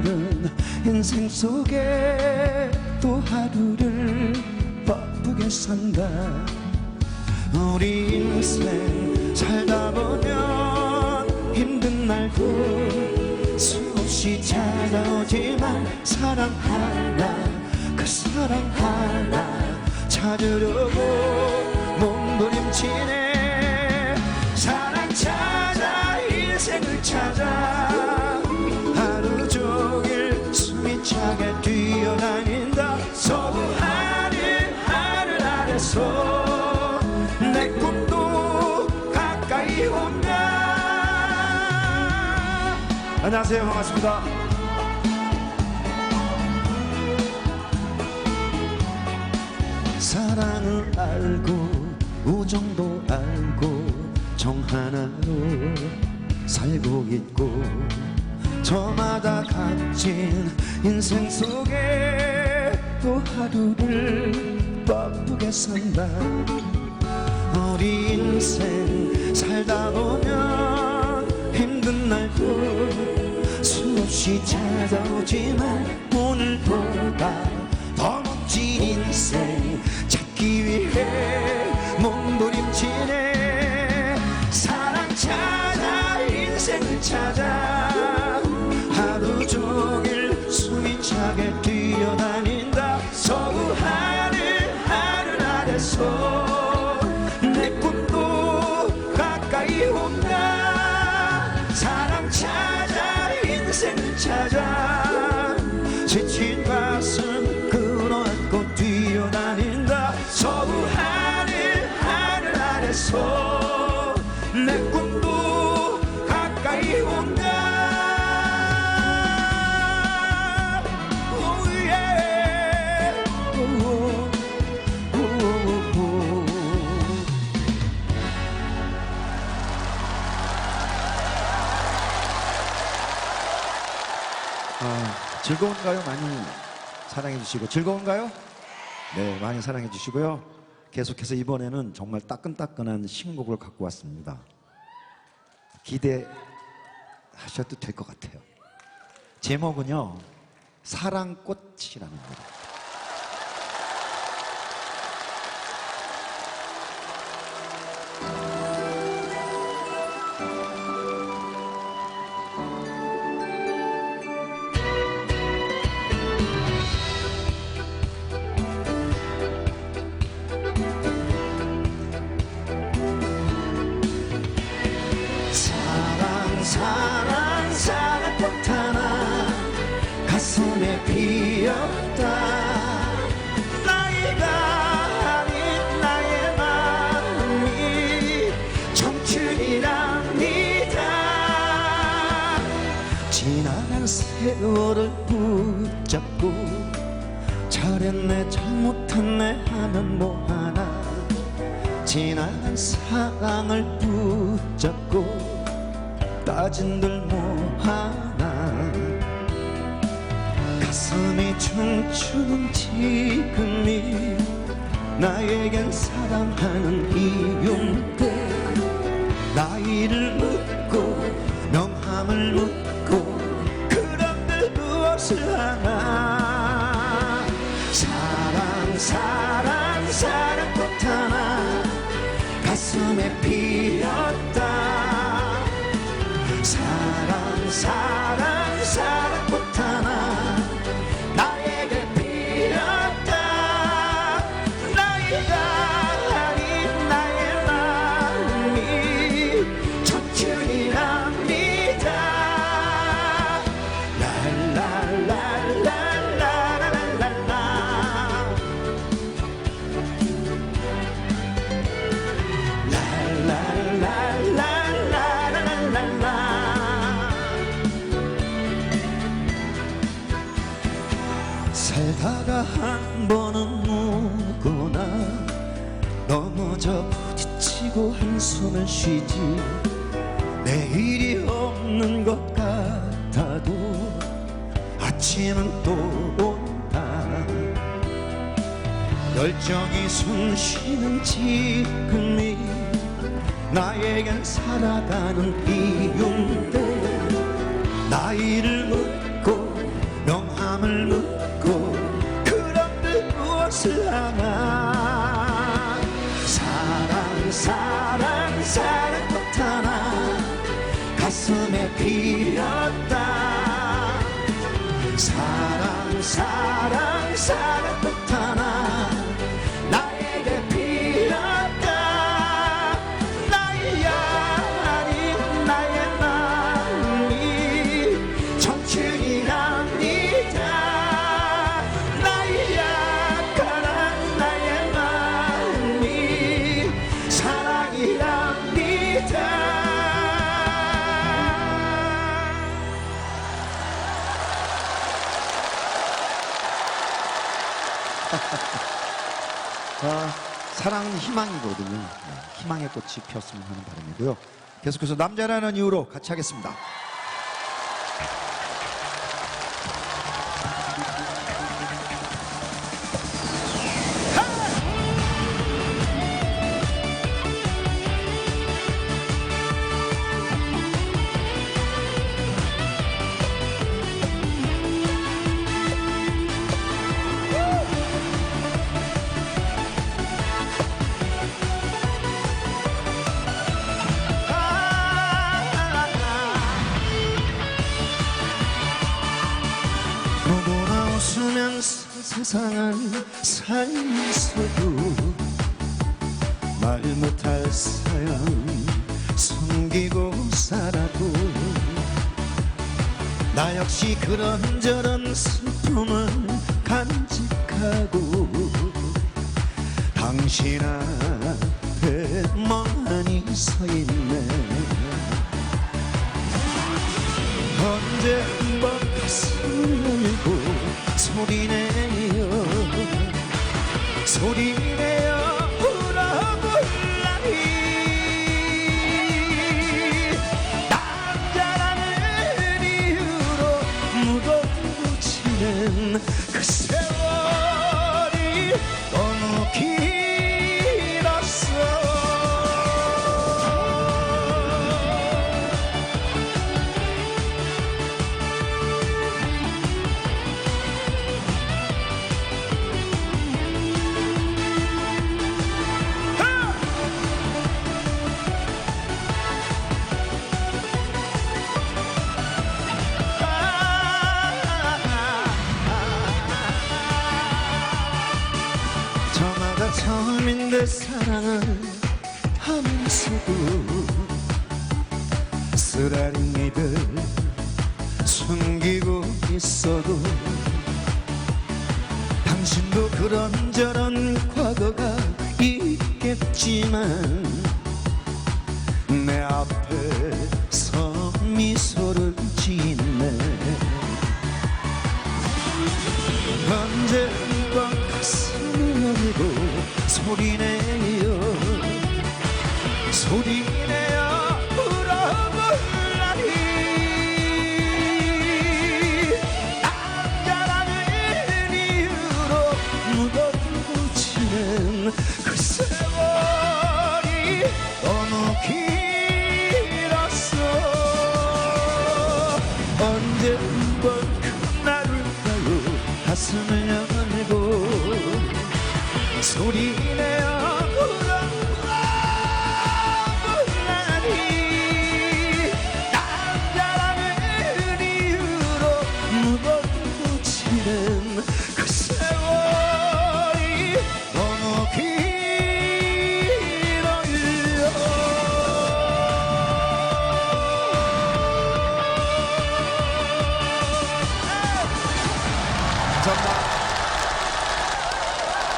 다른 인생 속에 또 하루를 바쁘게 산다. 우리 인생 살다 보면 힘든 날도 수없이 찾아오지만 사랑 하나 그 사랑 하나 찾으려고 몸부림치네. 사랑 찾아 인생을 찾아 안녕하세요. 반갑습니다. 사랑을 알고 우정도 알고 정 하나로 살고 있고 저마다 갇힌 인생 속에 또 하루를 바쁘게 산다. 우리 인생 살다 보면 날도 수없이 찾아오지만 오늘보다 더 멋진 인생 찾기 위해 몸부림치네. 사랑 찾아 인생을 찾아 아래서 내 꿈도 가까이 온다. 아, 즐거운가요? 많이 사랑해 주시고 즐거운가요? 네, 많이 사랑해 주시고요. 계속해서 이번에는 정말 따끈따끈한 신곡을 갖고 왔습니다. 기대하셔도 될 것 같아요. 제목은요, 사랑꽃이라는 노 세월을 붙잡고 잘했네 잘못했네 하면 뭐하나. 지난 사랑을 붙잡고 따진들 뭐하나. 가슴이 춤추는 지금이 나에겐 사랑하는 이유인데 나이를 묻고 명함을 묻고 가슴에 부딪히고 한숨을 쉬지. 내일이 없는 것 같아도 아침은 또 온다. 열정이 숨 쉬는 지금이 나에겐 살아가는 이유인데 나이를 묻고 명함을 묻고 그런데 무엇을 하나 사랑 사랑 사랑 꽃 하나? 가슴에 피었다. 사랑 사랑 사랑 꽃 희망이거든요. 네, 희망의 꽃이 피었으면 하는 바람이고요. 계속해서 남자라는 이유로 같이 하겠습니다. 세상을 살면서도 말 못할 사연 숨기고 살아도 나 역시 그런저런 슬픔을 간직하고 당신 앞에 멍하니 서 있네. 언제 한번 가슴을 열고 소리내요. 소리내요 처음인데 사랑을 하면서도 쓰라린 이들 숨기고 있어도 당신도 그런저런 과거가 있겠지만 그 세월이 너무 길었어. 언제 한번 그날을 가요 가슴을 열고 소리